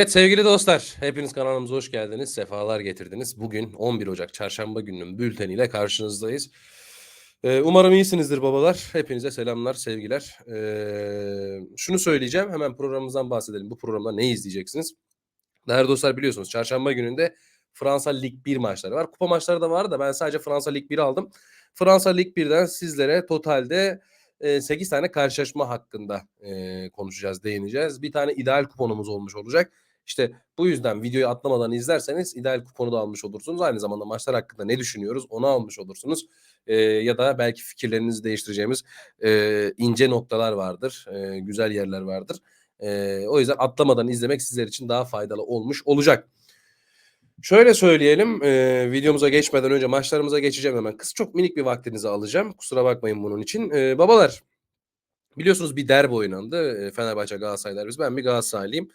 Evet sevgili dostlar, hepiniz kanalımıza hoş geldiniz, sefalar getirdiniz. Bugün 11 Ocak Çarşamba gününün bülteniyle karşınızdayız. Ee, umarım iyisinizdir babalar. Hepinize selamlar, sevgiler. Ee, şunu söyleyeceğim, hemen programımızdan bahsedelim. Bu programda ne izleyeceksiniz? Değerli dostlar biliyorsunuz Çarşamba gününde Fransa Lig 1 maçları var. Kupa maçları da var da ben sadece Fransa Lig 1'i aldım. Fransa Lig 1'den sizlere totalde 8 tane karşılaşma hakkında e, konuşacağız, değineceğiz. Bir tane ideal kuponumuz olmuş olacak. İşte bu yüzden videoyu atlamadan izlerseniz ideal kuponu da almış olursunuz. Aynı zamanda maçlar hakkında ne düşünüyoruz onu almış olursunuz. E, ya da belki fikirlerinizi değiştireceğimiz e, ince noktalar vardır, e, güzel yerler vardır. E, o yüzden atlamadan izlemek sizler için daha faydalı olmuş olacak. Şöyle söyleyelim, e, videomuza geçmeden önce maçlarımıza geçeceğim hemen. Kız çok minik bir vaktinizi alacağım. Kusura bakmayın bunun için. E, babalar, biliyorsunuz bir derbi oynandı. E, Fenerbahçe Galatasaray derbisi. Ben bir Galatasaraylıyım.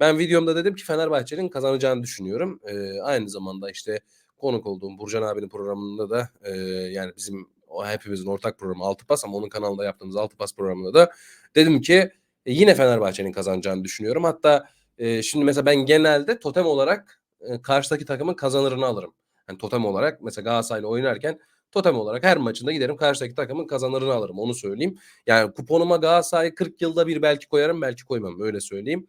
Ben videomda dedim ki Fenerbahçe'nin kazanacağını düşünüyorum. E, aynı zamanda işte konuk olduğum Burcan abinin programında da e, yani bizim o hepimizin ortak programı Altı Pas ama onun kanalında yaptığımız Altı Pas programında da dedim ki e, yine Fenerbahçe'nin kazanacağını düşünüyorum. Hatta e, şimdi mesela ben genelde totem olarak e, karşıdaki takımın kazanırını alırım. Yani totem olarak mesela Galatasaray'la oynarken totem olarak her maçında giderim karşıdaki takımın kazanırını alırım onu söyleyeyim. Yani kuponuma Galatasaray 40 yılda bir belki koyarım belki koymam öyle söyleyeyim.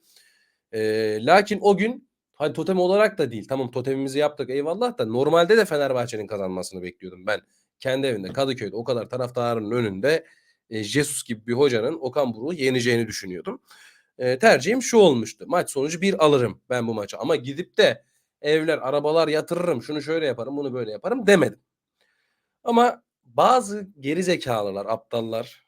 E, lakin o gün hani totem olarak da değil tamam totemimizi yaptık eyvallah da normalde de Fenerbahçe'nin kazanmasını bekliyordum ben. Kendi evinde Kadıköy'de o kadar taraftarın önünde e, Jesus gibi bir hocanın Okan Buruk'u yeneceğini düşünüyordum. E, tercihim şu olmuştu. Maç sonucu bir alırım ben bu maçı ama gidip de evler, arabalar yatırırım, şunu şöyle yaparım, bunu böyle yaparım demedim. Ama bazı geri zekalılar, aptallar,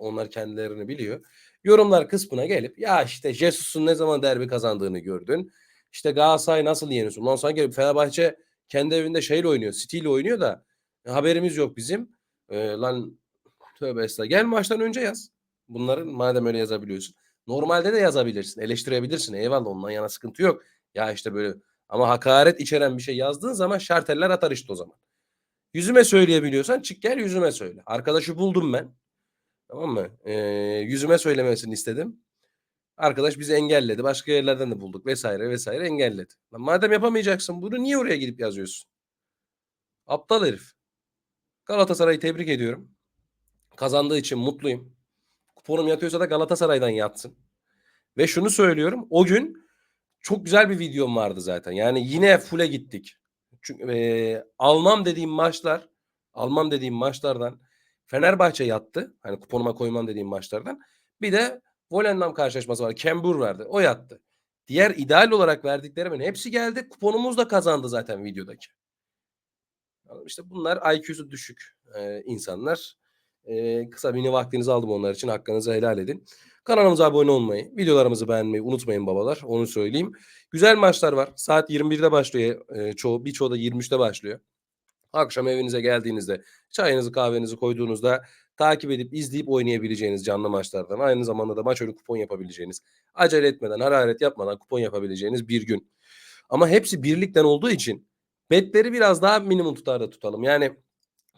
onlar kendilerini biliyor. Yorumlar kısmına gelip ya işte Jesus'un ne zaman derbi kazandığını gördün. İşte Galatasaray nasıl yeniyorsun? Lan sanki Fenerbahçe kendi evinde şeyle oynuyor, City ile oynuyor da e, haberimiz yok bizim. E, lan tövbe estağfurullah. Gel maçtan önce yaz. Bunların madem öyle yazabiliyorsun. Normalde de yazabilirsin, eleştirebilirsin. Eyvallah ondan yana sıkıntı yok. Ya işte böyle ama hakaret içeren bir şey yazdığın zaman şarteller atar işte o zaman. Yüzüme söyleyebiliyorsan çık gel yüzüme söyle. Arkadaşı buldum ben. Tamam mı? Ee, yüzüme söylemesini istedim. Arkadaş bizi engelledi. Başka yerlerden de bulduk vesaire vesaire engelledi. Lan madem yapamayacaksın bunu niye oraya gidip yazıyorsun? Aptal herif. Galatasaray'ı tebrik ediyorum. Kazandığı için mutluyum. Kuponum yatıyorsa da Galatasaray'dan yatsın. Ve şunu söylüyorum. O gün çok güzel bir videom vardı zaten. Yani yine full'e gittik. Çünkü e, almam dediğim maçlar, almam dediğim maçlardan Fenerbahçe yattı. Hani kuponuma koymam dediğim maçlardan. Bir de Volendam karşılaşması var. Kembur verdi. O yattı. Diğer ideal olarak verdiklerimin hepsi geldi. Kuponumuz da kazandı zaten videodaki. İşte bunlar IQ'su düşük e, insanlar. E, kısa bir vaktinizi aldım onlar için. Hakkınızı helal edin. Kanalımıza abone olmayı, videolarımızı beğenmeyi unutmayın babalar. Onu söyleyeyim. Güzel maçlar var. Saat 21'de başlıyor. E, çoğu, birçoğu da 23'te başlıyor. Akşam evinize geldiğinizde çayınızı kahvenizi koyduğunuzda takip edip izleyip oynayabileceğiniz canlı maçlardan aynı zamanda da maç önü kupon yapabileceğiniz acele etmeden hararet yapmadan kupon yapabileceğiniz bir gün. Ama hepsi birlikten olduğu için betleri biraz daha minimum tutarda tutalım. Yani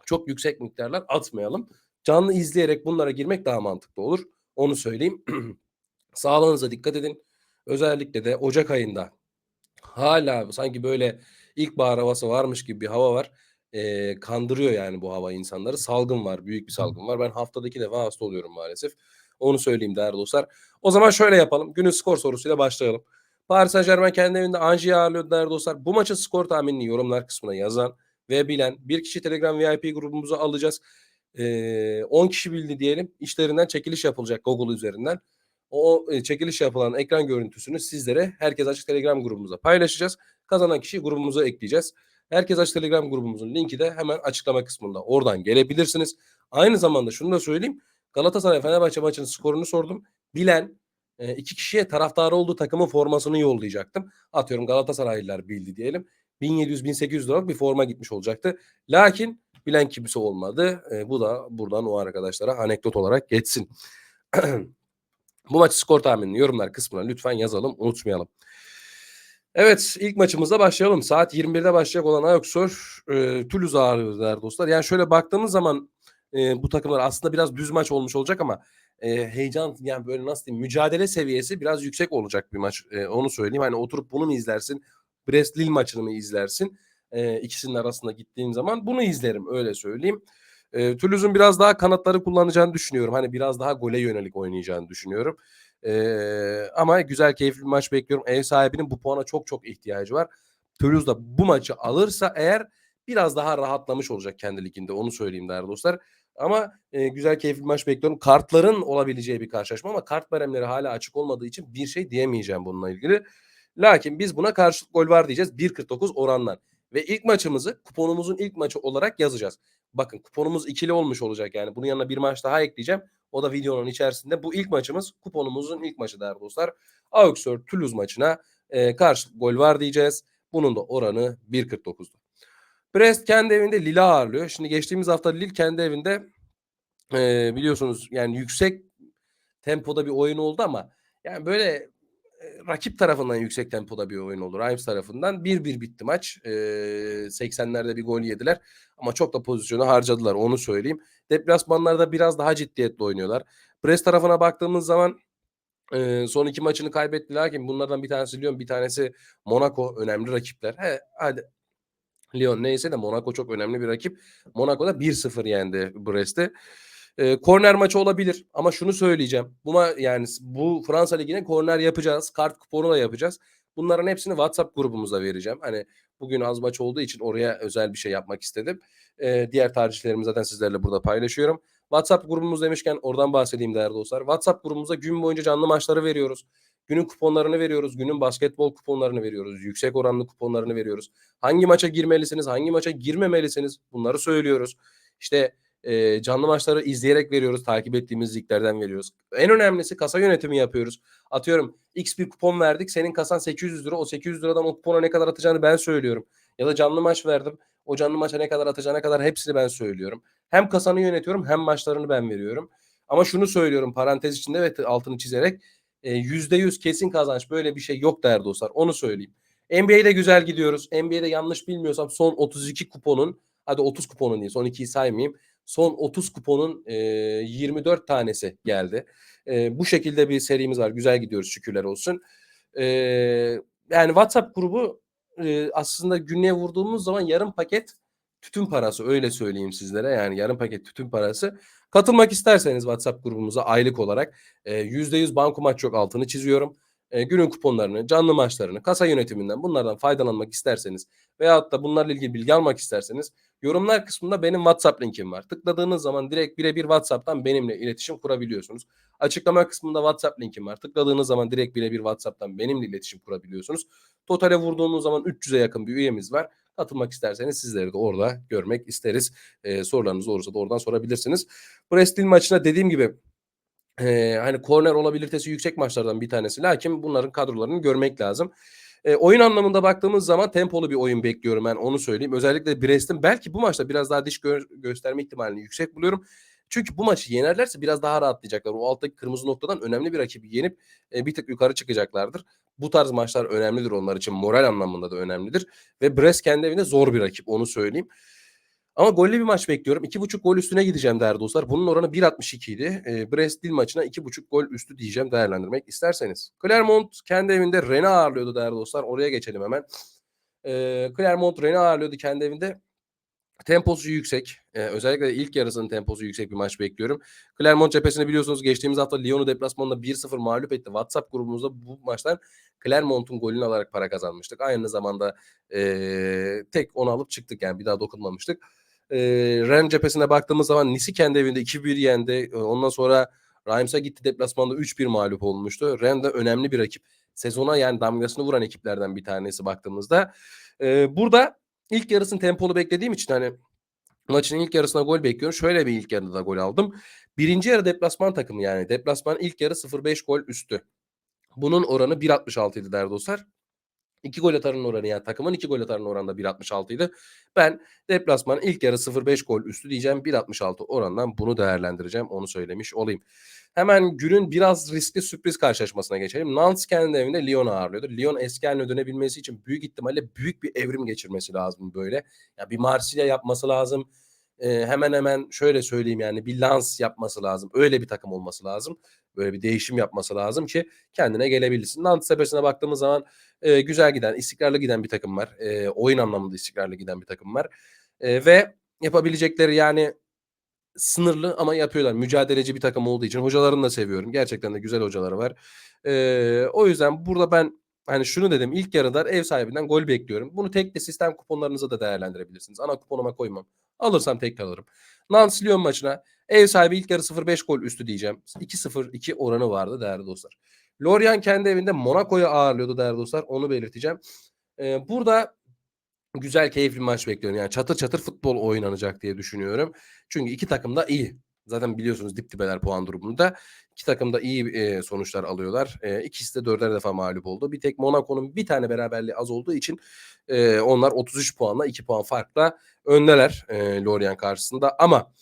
çok yüksek miktarlar atmayalım. Canlı izleyerek bunlara girmek daha mantıklı olur. Onu söyleyeyim. Sağlığınıza dikkat edin. Özellikle de Ocak ayında hala sanki böyle ilkbahar havası varmış gibi bir hava var. Ee, kandırıyor yani bu hava insanları. Salgın var, büyük bir salgın var. Ben haftada iki defa hasta oluyorum maalesef. Onu söyleyeyim değerli dostlar. O zaman şöyle yapalım. Günün skor sorusuyla başlayalım. Paris Saint Germain kendi evinde Anji'yi ağırlıyor değerli dostlar. Bu maçın skor tahminini yorumlar kısmına yazan ve bilen bir kişi Telegram VIP grubumuza alacağız. Ee, 10 kişi bildi diyelim. İşlerinden çekiliş yapılacak Google üzerinden. O e, çekiliş yapılan ekran görüntüsünü sizlere Herkes Açık Telegram grubumuza paylaşacağız. Kazanan kişiyi grubumuza ekleyeceğiz. Herkes Açık Telegram grubumuzun linki de hemen açıklama kısmında. Oradan gelebilirsiniz. Aynı zamanda şunu da söyleyeyim. Galatasaray Fenerbahçe maçının skorunu sordum. Bilen e, iki kişiye taraftarı olduğu takımın formasını yollayacaktım. Atıyorum Galatasaraylılar bildi diyelim. 1700-1800 liralık bir forma gitmiş olacaktı. Lakin bilen kimse olmadı. E, bu da buradan o arkadaşlara anekdot olarak geçsin. bu maçı skor tahminini yorumlar kısmına lütfen yazalım unutmayalım. Evet ilk maçımızda başlayalım. Saat 21'de başlayacak olan Ajaxor e, Toulouse ağırlıyorlar dostlar. Yani şöyle baktığımız zaman e, bu takımlar aslında biraz düz maç olmuş olacak ama eee, heyecan yani böyle nasıl diyeyim mücadele seviyesi biraz yüksek olacak bir maç. Eee, onu söyleyeyim. Hani oturup bunu mu izlersin? Brest-Lille maçını mı izlersin? Eee, ikisinin arasında gittiğin zaman bunu izlerim öyle söyleyeyim. Eee, Toulouse'un biraz daha kanatları kullanacağını düşünüyorum. Hani biraz daha gole yönelik oynayacağını düşünüyorum. Eee, ama güzel keyifli bir maç bekliyorum. Ev sahibinin bu puana çok çok ihtiyacı var. Toulouse da bu maçı alırsa eğer biraz daha rahatlamış olacak kendi liginde. Onu söyleyeyim değerli dostlar. Ama eee, güzel keyifli bir maç bekliyorum. Kartların olabileceği bir karşılaşma ama kart baremleri hala açık olmadığı için bir şey diyemeyeceğim bununla ilgili. Lakin biz buna karşılık gol var diyeceğiz. 1.49 oranlar. Ve ilk maçımızı kuponumuzun ilk maçı olarak yazacağız. Bakın kuponumuz ikili olmuş olacak yani. Bunun yanına bir maç daha ekleyeceğim. O da videonun içerisinde. Bu ilk maçımız kuponumuzun ilk maçı değerli dostlar. Auxerre Toulouse maçına e, karşılık gol var diyeceğiz. Bunun da oranı 1.49'du. Brest kendi evinde Lille ağırlıyor. Şimdi geçtiğimiz hafta Lille kendi evinde e, biliyorsunuz yani yüksek tempoda bir oyun oldu ama yani böyle rakip tarafından yüksek tempoda bir oyun olur. Reims tarafından 1-1 bitti maç. E, 80'lerde bir gol yediler ama çok da pozisyonu harcadılar onu söyleyeyim. Deplasmanlarda biraz daha ciddiyetli oynuyorlar. Brest tarafına baktığımız zaman e, son iki maçını kaybettiler ki bunlardan bir tanesi Lyon bir tanesi Monaco önemli rakipler. He, hadi Lyon neyse de Monaco çok önemli bir rakip. Monaco'da 1-0 yendi Brest'i. E, korner maçı olabilir ama şunu söyleyeceğim. Buna yani bu Fransa Ligi'ne korner yapacağız. Kart kuponu da yapacağız. Bunların hepsini WhatsApp grubumuza vereceğim. Hani bugün az maç olduğu için oraya özel bir şey yapmak istedim. E, diğer tercihlerimi zaten sizlerle burada paylaşıyorum. WhatsApp grubumuz demişken oradan bahsedeyim değerli dostlar. WhatsApp grubumuza gün boyunca canlı maçları veriyoruz. Günün kuponlarını veriyoruz. Günün basketbol kuponlarını veriyoruz. Yüksek oranlı kuponlarını veriyoruz. Hangi maça girmelisiniz, hangi maça girmemelisiniz bunları söylüyoruz. İşte e, canlı maçları izleyerek veriyoruz. Takip ettiğimiz liglerden veriyoruz. En önemlisi kasa yönetimi yapıyoruz. Atıyorum X bir kupon verdik. Senin kasan 800 lira. O 800 liradan o kupona ne kadar atacağını ben söylüyorum. Ya da canlı maç verdim. O canlı maça ne kadar atacağına kadar hepsini ben söylüyorum. Hem kasanı yönetiyorum hem maçlarını ben veriyorum. Ama şunu söylüyorum parantez içinde ve altını çizerek %100 kesin kazanç böyle bir şey yok değerli dostlar. Onu söyleyeyim. NBA'de güzel gidiyoruz. NBA'de yanlış bilmiyorsam son 32 kuponun hadi 30 kuponun değil son 2'yi saymayayım. Son 30 kuponun e, 24 tanesi geldi. E, bu şekilde bir serimiz var. Güzel gidiyoruz şükürler olsun. E, yani WhatsApp grubu e, aslında günlüğe vurduğumuz zaman yarım paket tütün parası öyle söyleyeyim sizlere. Yani yarım paket tütün parası. Katılmak isterseniz WhatsApp grubumuza aylık olarak e, %100 banko maç yok altını çiziyorum. E, günün kuponlarını, canlı maçlarını, kasa yönetiminden bunlardan faydalanmak isterseniz veyahut da bunlarla ilgili bilgi almak isterseniz yorumlar kısmında benim WhatsApp linkim var. Tıkladığınız zaman direkt birebir WhatsApp'tan benimle iletişim kurabiliyorsunuz. Açıklama kısmında WhatsApp linkim var. Tıkladığınız zaman direkt birebir WhatsApp'tan benimle iletişim kurabiliyorsunuz. Totale vurduğumuz zaman 300'e yakın bir üyemiz var. Katılmak isterseniz sizleri de orada görmek isteriz. Ee, sorularınız olursa da oradan sorabilirsiniz. Brest-Lille maçına dediğim gibi e, hani korner olabilitesi yüksek maçlardan bir tanesi. Lakin bunların kadrolarını görmek lazım. E, oyun anlamında baktığımız zaman tempolu bir oyun bekliyorum ben onu söyleyeyim. Özellikle Brest'in belki bu maçta biraz daha diş gö- gösterme ihtimalini yüksek buluyorum. Çünkü bu maçı yenerlerse biraz daha rahatlayacaklar. O alttaki kırmızı noktadan önemli bir rakibi yenip e, bir tık yukarı çıkacaklardır. Bu tarz maçlar önemlidir onlar için. Moral anlamında da önemlidir. Ve Brest kendi evinde zor bir rakip onu söyleyeyim. Ama gollü bir maç bekliyorum. 2.5 gol üstüne gideceğim değerli dostlar. Bunun oranı 1.62 idi. E, Brest Lille maçına 2.5 gol üstü diyeceğim değerlendirmek isterseniz. Clermont kendi evinde Rennes'i ağırlıyordu değerli dostlar. Oraya geçelim hemen. E, Clermont Rennes'i ağırlıyordu kendi evinde. Temposu yüksek. Ee, özellikle ilk yarısının temposu yüksek bir maç bekliyorum. Clermont cephesini biliyorsunuz geçtiğimiz hafta Lyon'u deplasmanında 1-0 mağlup etti. WhatsApp grubumuzda bu maçtan Clermont'un golünü alarak para kazanmıştık. Aynı zamanda e, tek onu alıp çıktık yani bir daha dokunmamıştık. E, Rennes cephesine baktığımız zaman Nice'i kendi evinde 2-1 yendi. Ondan sonra Reims'a gitti deplasmanda 3-1 mağlup olmuştu. Rennes de önemli bir rakip. Sezona yani damgasını vuran ekiplerden bir tanesi baktığımızda. E, burada ilk yarısını tempolu beklediğim için hani maçın ilk yarısına gol bekliyorum. Şöyle bir ilk yarıda da gol aldım. Birinci yarı deplasman takımı yani. Deplasman ilk yarı 0-5 gol üstü. Bunun oranı 1.66 idi değerli dostlar. 2 gol atarın oranı yani takımın 2 gol atarın oranı da 1.66 idi. Ben deplasman ilk yarı 0-5 gol üstü diyeceğim. 1.66 orandan bunu değerlendireceğim. Onu söylemiş olayım. Hemen günün biraz riskli sürpriz karşılaşmasına geçelim. Nantes kendi evinde Lyon'u ağırlıyordu. Lyon eski haline dönebilmesi için büyük ihtimalle büyük bir evrim geçirmesi lazım böyle. Ya bir Marsilya yapması lazım. eee, hemen hemen şöyle söyleyeyim yani bir Lens yapması lazım. Öyle bir takım olması lazım. Böyle bir değişim yapması lazım ki kendine gelebilsin. Nantes cephesine baktığımız zaman, eee, güzel giden, istikrarlı giden bir takım var. Eee, oyun anlamında istikrarlı giden bir takım var. Eee, ve yapabilecekleri yani sınırlı ama yapıyorlar. Mücadeleci bir takım olduğu için hocalarını da seviyorum. Gerçekten de güzel hocaları var. Eee, o yüzden burada ben hani şunu dedim ilk yarıda ev sahibinden gol bekliyorum. Bunu tekli sistem kuponlarınıza da değerlendirebilirsiniz. Ana kuponuma koymam. Alırsam tekrar alırım. Nantes Lyon maçına ev sahibi ilk yarı 0-5 gol üstü diyeceğim. 2-0-2 oranı vardı değerli dostlar. Lorient kendi evinde Monaco'yu ağırlıyordu değerli dostlar. Onu belirteceğim. Eee, burada güzel keyifli bir maç bekliyorum. Yani çatır çatır futbol oynanacak diye düşünüyorum. Çünkü iki takım da iyi. Zaten biliyorsunuz dip dibeler puan durumunda. İki takım da iyi eee, sonuçlar alıyorlar. Eee, ikisi de dörder defa mağlup oldu. Bir tek Monaco'nun bir tane beraberliği az olduğu için eee, onlar 33 puanla 2 puan farkla öndeler eee, Lorient karşısında. Ama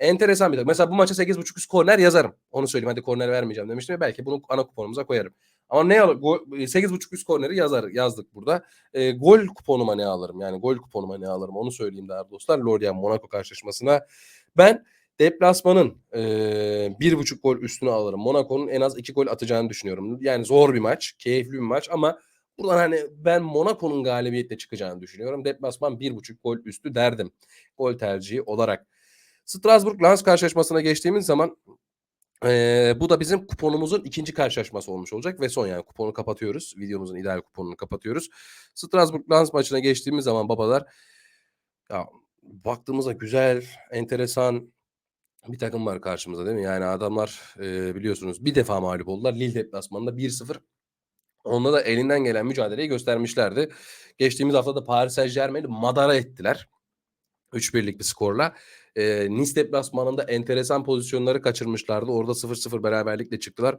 enteresan bir takım. Mesela bu maça 8.5 üst korner yazarım. Onu söyleyeyim. Hadi korner vermeyeceğim demiştim. Belki bunu ana kuponumuza koyarım. Ama ne alır? Gol, 8.5 üst korneri yazar, yazdık burada. E, gol kuponuma ne alırım? Yani gol kuponuma ne alırım? Onu söyleyeyim değerli dostlar. Lorient Monaco karşılaşmasına. Ben deplasmanın e, bir buçuk gol üstüne alırım. Monaco'nun en az iki gol atacağını düşünüyorum. Yani zor bir maç, keyifli bir maç ama buradan hani ben Monaco'nun galibiyetle çıkacağını düşünüyorum. Deplasman bir buçuk gol üstü derdim. Gol tercihi olarak. Strasbourg Lens karşılaşmasına geçtiğimiz zaman Eee, bu da bizim kuponumuzun ikinci karşılaşması olmuş olacak ve son yani kuponu kapatıyoruz. Videomuzun ideal kuponunu kapatıyoruz. Strasbourg Lens maçına geçtiğimiz zaman babalar ya baktığımızda güzel, enteresan bir takım var karşımızda değil mi? Yani adamlar eee, biliyorsunuz bir defa mağlup oldular. Lille deplasmanında 1-0. Onda da elinden gelen mücadeleyi göstermişlerdi. Geçtiğimiz hafta da Paris Saint-Germain'i madara ettiler. 3-1'lik bir skorla. Eee, Nice deplasmanında enteresan pozisyonları kaçırmışlardı. Orada 0-0 beraberlikle çıktılar.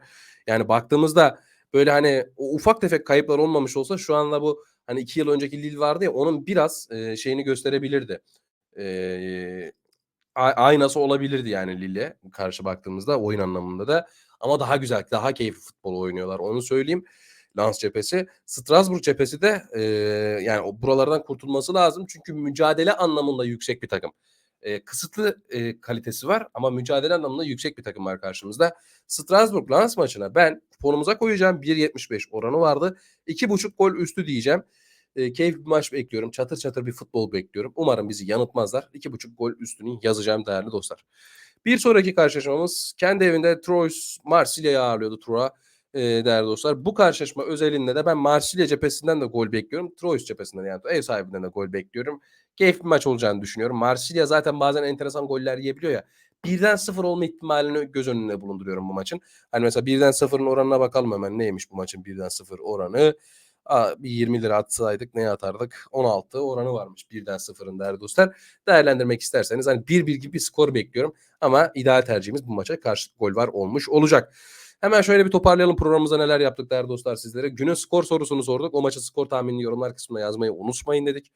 Yani baktığımızda böyle hani ufak tefek kayıplar olmamış olsa şu anda bu hani 2 yıl önceki Lille vardı ya onun biraz eee, şeyini gösterebilirdi. A- aynası olabilirdi yani Lille karşı baktığımızda oyun anlamında da. Ama daha güzel, daha keyifli futbol oynuyorlar. Onu söyleyeyim. Lens cephesi. Strasbourg cephesi de eee, yani buralardan kurtulması lazım. Çünkü mücadele anlamında yüksek bir takım. Eee, kısıtlı eee, kalitesi var ama mücadele anlamında yüksek bir takım var karşımızda. Strasbourg Lens maçına ben kuponumuza koyacağım. 1.75 oranı vardı. 2.5 gol üstü diyeceğim. Eee, keyifli bir maç bekliyorum. Çatır çatır bir futbol bekliyorum. Umarım bizi yanıltmazlar. 2.5 gol üstünü yazacağım değerli dostlar. Bir sonraki karşılaşmamız kendi evinde Troyes Marsilya'yı ağırlıyordu Troyes e, değerli dostlar. Bu karşılaşma özelinde de ben Marsilya cephesinden de gol bekliyorum. Troyes cephesinden yani ev sahibinden de gol bekliyorum. Keyifli bir maç olacağını düşünüyorum. Marsilya zaten bazen enteresan goller yiyebiliyor ya. Birden sıfır olma ihtimalini göz önünde bulunduruyorum bu maçın. Hani mesela birden sıfırın oranına bakalım hemen neymiş bu maçın birden sıfır oranı. Aa, bir 20 lira atsaydık neye atardık? 16 oranı varmış birden sıfırın değerli dostlar. Değerlendirmek isterseniz hani 1-1 gibi bir skor bekliyorum. Ama ideal tercihimiz bu maça karşı gol var olmuş olacak. Hemen şöyle bir toparlayalım programımızda neler yaptık değerli dostlar sizlere. Günün skor sorusunu sorduk. O maçın skor tahminini yorumlar kısmına yazmayı unutmayın dedik.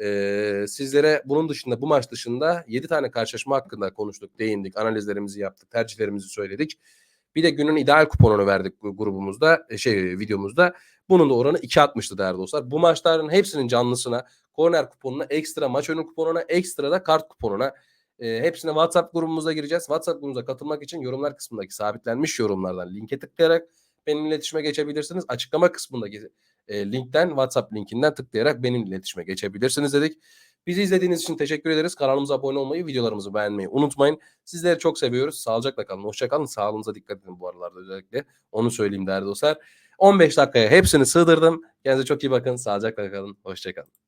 Ee, sizlere bunun dışında bu maç dışında 7 tane karşılaşma hakkında konuştuk, değindik, analizlerimizi yaptık, tercihlerimizi söyledik. Bir de günün ideal kuponunu verdik grubumuzda, e, şey videomuzda. Bunun da oranı 2.60'tı değerli dostlar. Bu maçların hepsinin canlısına, korner kuponuna, ekstra maç önü kuponuna, ekstra da kart kuponuna e, hepsine WhatsApp grubumuza gireceğiz. WhatsApp grubumuza katılmak için yorumlar kısmındaki sabitlenmiş yorumlardan linke tıklayarak benimle iletişime geçebilirsiniz. Açıklama kısmındaki e, linkten WhatsApp linkinden tıklayarak benimle iletişime geçebilirsiniz dedik. Bizi izlediğiniz için teşekkür ederiz. Kanalımıza abone olmayı, videolarımızı beğenmeyi unutmayın. Sizleri çok seviyoruz. Sağlıcakla kalın. Hoşça kalın. Sağlığınıza dikkat edin bu aralarda özellikle. Onu söyleyeyim değerli dostlar. 15 dakikaya hepsini sığdırdım. Kendinize çok iyi bakın. Sağlıcakla kalın. Hoşça kalın.